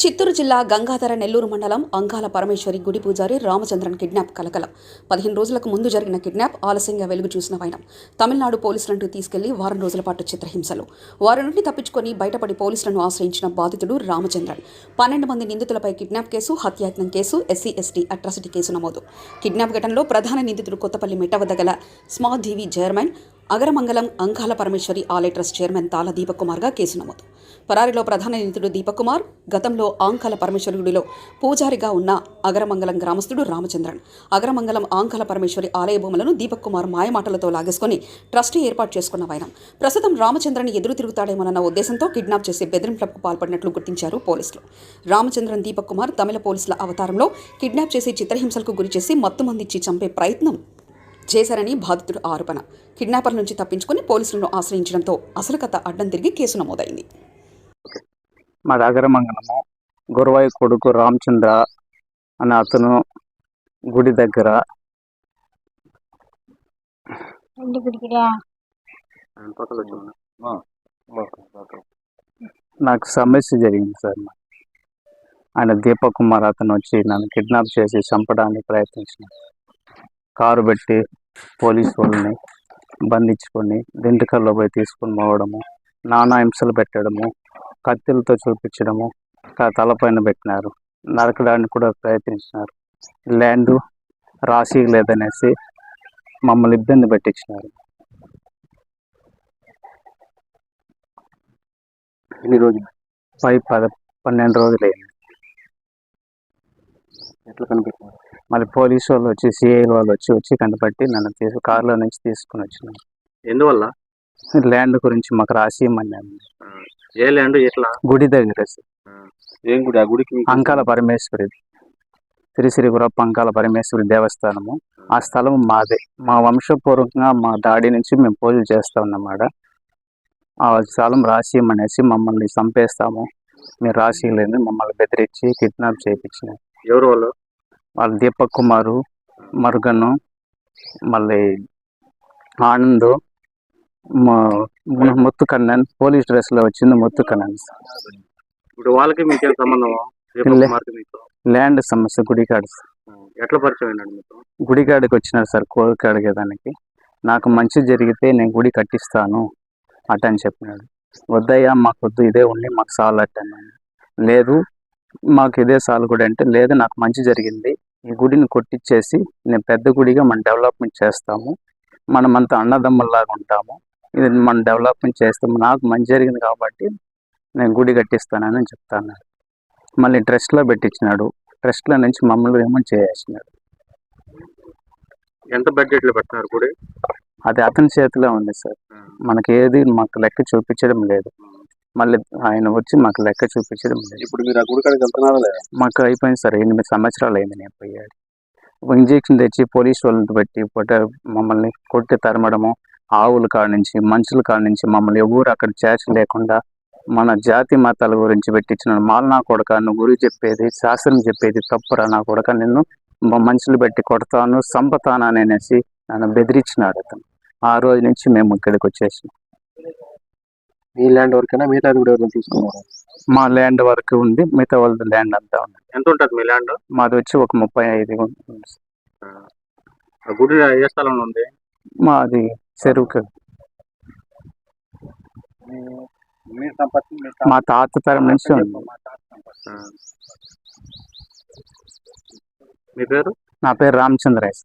చిత్తూరు జిల్లా గంగాధర నెల్లూరు మండలం అంగాల పరమేశ్వరి గుడి పూజారి రామచంద్రన్ కిడ్నాప్ కలకలం. పదిహేను రోజులకు ముందు జరిగిన కిడ్నాప్ ఆలస్యంగా వెలుగు చూసిన వైనం. తమిళనాడు పోలీసులను తీసుకెళ్ళి వారం రోజుల పాటు చిత్రహింసలు. వారి నుండి తప్పించుకొని బయటపడి పోలీసులను ఆశ్రయించిన బాధితుడు రామచంద్రన్. పన్నెండు మంది నిందితులపై కిడ్నాప్ కేసు హత్యాయత్నం case SC ST atrocity case నమోదు. కిడ్నాప్ ఘటనలో ప్రధాన నిందితుడు కొత్తపల్లి మెట్ట వద్ద గల స్మార్ట్ చైర్మన్ అగరమంగళం అంకాల పరమేశ్వరి ఆలయ ట్రస్ట్ చైర్మన్ తాల దీపకుమార్గా కేసు నమోదు. పరారిలో ప్రధాన నిందితుడు దీపకుమార్ గతంలో ఆంకాల పరమేశ్వరి గుడిలో పూజారిగా ఉన్న అగరమంగళం గ్రామస్తుడు రామచంద్రన్. అగరమంగళం ఆంకాల పరమేశ్వరి ఆలయ భూములను దీపక్ కుమార్ మాయమాటలతో లాగేసుకుని ట్రస్ట్ ఏర్పాటు చేసుకున్న వైనం ప్రస్తుతం రామచంద్రన్ ఎదురు తిరుగుతాడేమోనన్న ఉద్దేశంతో కిడ్నాప్ చేసి బెదిరింపులకు పాల్పడినట్లు గుర్తించారు పోలీసులు. రామచంద్రన్ దీపక్ కుమార్ తమిళ పోలీసుల అవతారంలో కిడ్నాప్ చేసి చిత్రహింసలకు గురిచేసి మత్తుమందిచ్చి చంపే ప్రయత్నం చేశారని బాధితుడు ఆరోపణ. కిడ్నాపర్ నుంచి తప్పించుకుని పోలీసులను ఆశ్రయించడంతో అసలు కథ అడ్డం తిరిగి కేసు నమోదైంది. మా దగ్గర మంగళము గురువాయి కొడుకు రామచంద్ర అని అతను గుడి దగ్గర నాకు సమస్య జరిగింది సార్. ఆయన దీపక్ కుమార్ అతను వచ్చి నన్ను కిడ్నాప్ చేసి చంపడానికి ప్రయత్నించిన కారు పెట్టి పోలీసు వాళ్ళని బంధించుకొని దిండుకల్లో పోయి తీసుకొని పోవడము నానా హింసలు పెట్టడము కత్తులతో చూపించడము తలపైన పెట్టినారు. నరకడానికి కూడా ప్రయత్నించినారు. ల్యాండ్ రాసి లేదనేసి మమ్మల్ని ఇబ్బంది పెట్టించినారు. ఎన్ని రోజులు పై పద పన్నెండు రోజులు అయింది ఎట్లా కనిపెట్టినారు మళ్ళీ పోలీసు వాళ్ళు వచ్చి సిఐ వాళ్ళు వచ్చి వచ్చి కనపట్టి నన్ను తీసు కారులో నుంచి తీసుకుని వచ్చినారు. ఎందువల్ల? ల్యాండ్ గురించి మాకు రాసి ఇమ్మన్నాను ఏ ల్యాండ్ ఎట్లా? గుడి దగ్గర. ఏం గుడి? ఆ గుడికి అంకాల పరమేశ్వరి. శ్రీశ్రీపురప్ప అంకాల పరమేశ్వరి దేవస్థానము. ఆ స్థలం మాదే. మా వంశపూర్వకంగా మా డాడీ నుంచి మేము పూజలు చేస్తా ఉన్నమాట ఆ స్థలం రాసి ఇమ్మనేసి మమ్మల్ని చంపేస్తాము. మీరు రాసి లేదు మమ్మల్ని బెదిరించి కిడ్నాప్ చేయించినారు. ఎవరు వాళ్ళు? వాళ్ళు దీపక్ కుమారు మరుగను మళ్ళీ ఆనంద్ ముత్తు కన్నన్ పోలీస్ డ్రెస్లో వచ్చింది ముత్తు కన్నన్ ఇప్పుడు వాళ్ళకి మీకేం సంబంధం ల్యాండ్ సమస్య గుడికాడ. ఎట్లా పరిచయం గుడికాడికి వచ్చినారు సార్ కోరిక అడిగేదానికి. నాకు మంచి జరిగితే నేను గుడి కట్టిస్తాను అట అని చెప్పినాడు. వద్దయ్యా మాకు వద్దు ఇదే ఉండి మాకు సాలు అట్ట అన్నాను లేదు మాకు ఇదే సాలు గుడి అంటే లేదు నాకు మంచి జరిగింది. ఈ గుడిని కొట్టించేసి నేను పెద్ద గుడిగా మనం డెవలప్మెంట్ చేస్తాము. మనమంతా అన్నదమ్ముల్లాగా ఉంటాము. ఇది మనం డెవలప్మెంట్ చేస్తాము నాకు మంచి జరిగింది కాబట్టి నేను గుడి కట్టిస్తానని చెప్తాను. మళ్ళీ ట్రస్ట్లో పెట్టించినాడు ట్రస్ట్లో నుంచి మమ్మల్ని ఏమో చేసేసినాడు. ఎంత బడ్జెట్లో పెట్టినారు గుడి? అది అతని చేతిలో ఉంది సార్. మనకి ఏది మాకు లెక్క చూపించడం లేదు. మళ్ళీ ఆయన వచ్చి మాకు లెక్క చూపించడం ఇప్పుడు మీరు ఆ గుడి కాడికి వెళ్తున్నారా లేదా? మాకు అయిపోయింది సార్ ఎనిమిది సంవత్సరాలు అయింది నేను పోయాడు ఇంజెక్షన్ తెచ్చి పోలీస్ వాళ్ళని పెట్టి పొట్ట మమ్మల్ని కొట్టి తరమడము ఆవుల కాడ నుంచి మనుషుల కాడ నుంచి మమ్మల్ని ఎవరు అక్కడ చేర్చ లేకుండా మన జాతి మతాల గురించి పెట్టించిన మాల నా కొడక నువ్వు గురి చెప్పేది శాస్త్రం చెప్పేది తప్పురా నా కొడక నిన్ను మ- మనుషులు పెట్టి కొడతాను చంపుతాను అని అనేసి నన్ను బెదిరించినాడు అతను. ఆ రోజు నుంచి మేము ఇక్కడికి వచ్చేసినాం. మీ ల్యాండ్ వరకైనా మిగతాది కూడా ఎవరైనా తీసుకున్నారు? మా ల్యాండ్ వరకు ఉంది మిగతా వాళ్ళది ల్యాండ్ అంతా ఉంది. ఎంత ఉంటుంది మీ ల్యాండ్ మాది వచ్చి ఒక ముప్పై ఐదు. ఆ గుడి ఏ స్థలంలో ఉంది? మాది చెరువుకు. మీ సంపత్తి మా తాత తరం నుంచి ఉంది. మీ పేరు? నా పేరు రామచంద్రయ్య